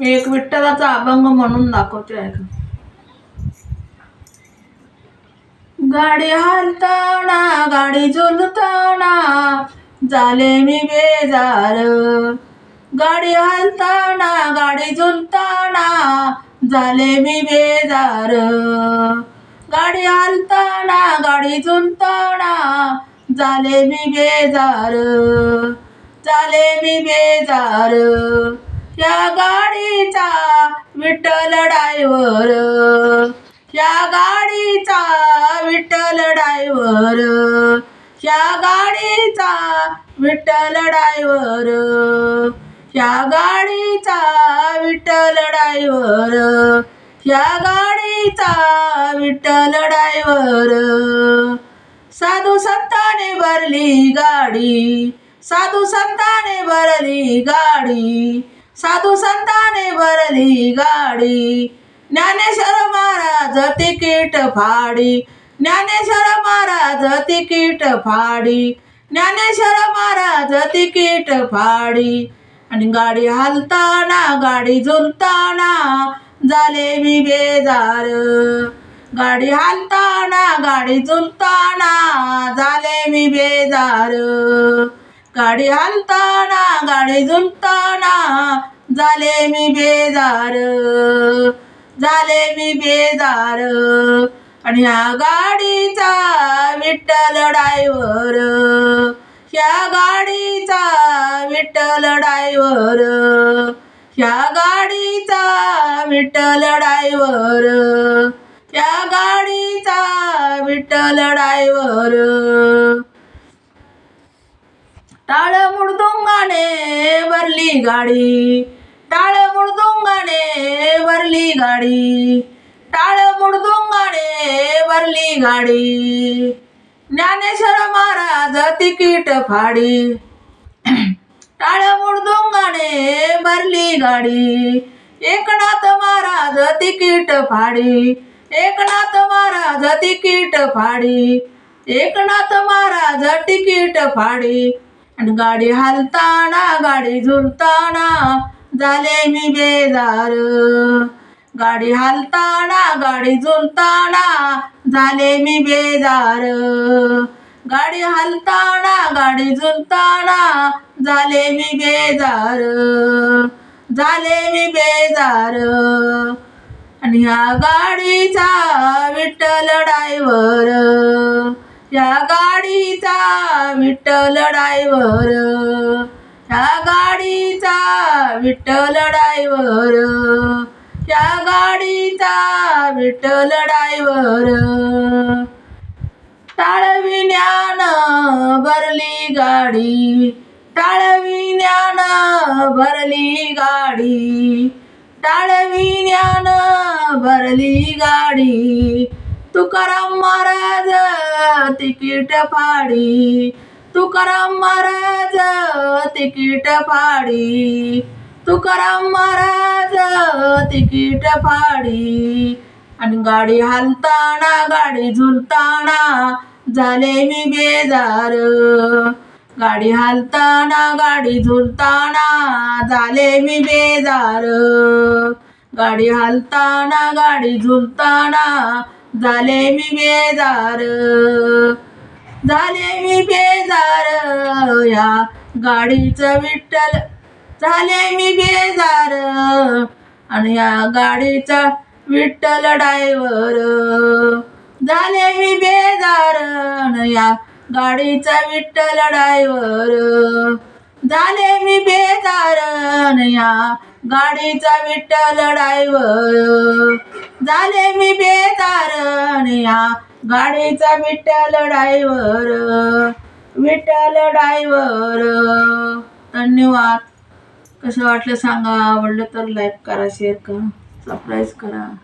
मी एक विठ्ठलाचा अभंग म्हणून दाखवते ऐका. गाडी हालताना गाडी झुलताना झाले मी बेजार. गाडी हालताना गाडी झुलताना झाले मी बेजार. गाडी हालताना गाडी झुलताना झाले मी बेजार. झाले मी बेजार. या गाडीचा विठ्ठल डायव्हर या गाडीचा विठ्ठल डायव्हर या गाडीचा विठ्ठल डायव्हर या गाडीचा विठ्ठल डायव्हर या गाडीचा विठ्ठल डायव्हर साधू संताने भरली गाडी. साधू संताने भरली गाडी. साधू संताने भरली गाडी. ज्ञानेश्वर महाराज तिकीट फाडी. ज्ञानेश्वर महाराज तिकीट फाडी. ज्ञानेश्वर महाराज तिकीट फाडी. आणि गाडी हालताना गाडी झुलताना झाले मी बेजार गाडी हालताना गाडी झुलताना झाले मी बेजार गाडी हालताना गाडी झुलताना झाले मी बेजार झाले मी बेजार. आणि ह्या गाडीचा विठ्ठल डायव्हर ह्या गाडीचा विठ्ठल डायव्हर ह्या गाडीचा विठ्ठल डायव्हर ह्या गाडीचा विठ्ठल डायव्हर टाळ मुडदुंगाने भरली गाडी. टाळ मुडदुंगाने भरली गाडी. टाळ मुडदुंगाने भरली गाडी. ज्ञानेश्वर महाराज तिकीट फाडी. टाळ मुडदुंगाने भरली गाडी. एकनाथ महाराज तिकीट फाडी. एकनाथ महाराज तिकीट फाडी. एकनाथ महाराज तिकीट फाडी. आणि गाडी हालताना गाडी झुलताना झाले मी बेजार. गाडी हालताना गाडी झुलताना झाले मी बेजार. गाडी हालताना गाडी झुलताना झाले मी बेजार. झाले मी बेजार. आणि ह्या गाडीचा विठ्ठल डायव्हर ह्या विठ्ठल डायव्हर. ह्या गाडीचा विठ्ठल डायव्हर. ह्या गाडीचा विठ्ठल डायव्हर. टाळविण्यान भरली गाडी. टाळविण्यान भरली गाडी. टाळविण्यान भरली गाडी. तुकाराम महाराज तिकीट फाडी. तुकाराम महाराज तिकीट फाडी. तुकाराम महाराज तिकीट फाडी. आणि गाडी हालताना गाडी झुलताना झाले मी बेजार. गाडी हालताना गाडी झुलताना झाले मी बेजार. गाडी हालताना गाडी झुलताना झाले मी बेजार. झाले मी बेजार या गाडीचं विठ्ठल. झाले मी बेजार आणि या गाडीचा विठ्ठल डायव्हर झाले मी बेजार आणि या गाडीचा विठ्ठल डायव्हर झाले मी बेजार आणि या गाडीचा विठ्ठल डायव्हर झाले मी बेजार आणि या गाडीचा विठ्ठल डायव्हर विठ्ठल डायव्हर धन्यवाद. कसं वाटलं सांगा? आवडलं तर लाईक करा शेअर करा. सबस्क्राईब करा.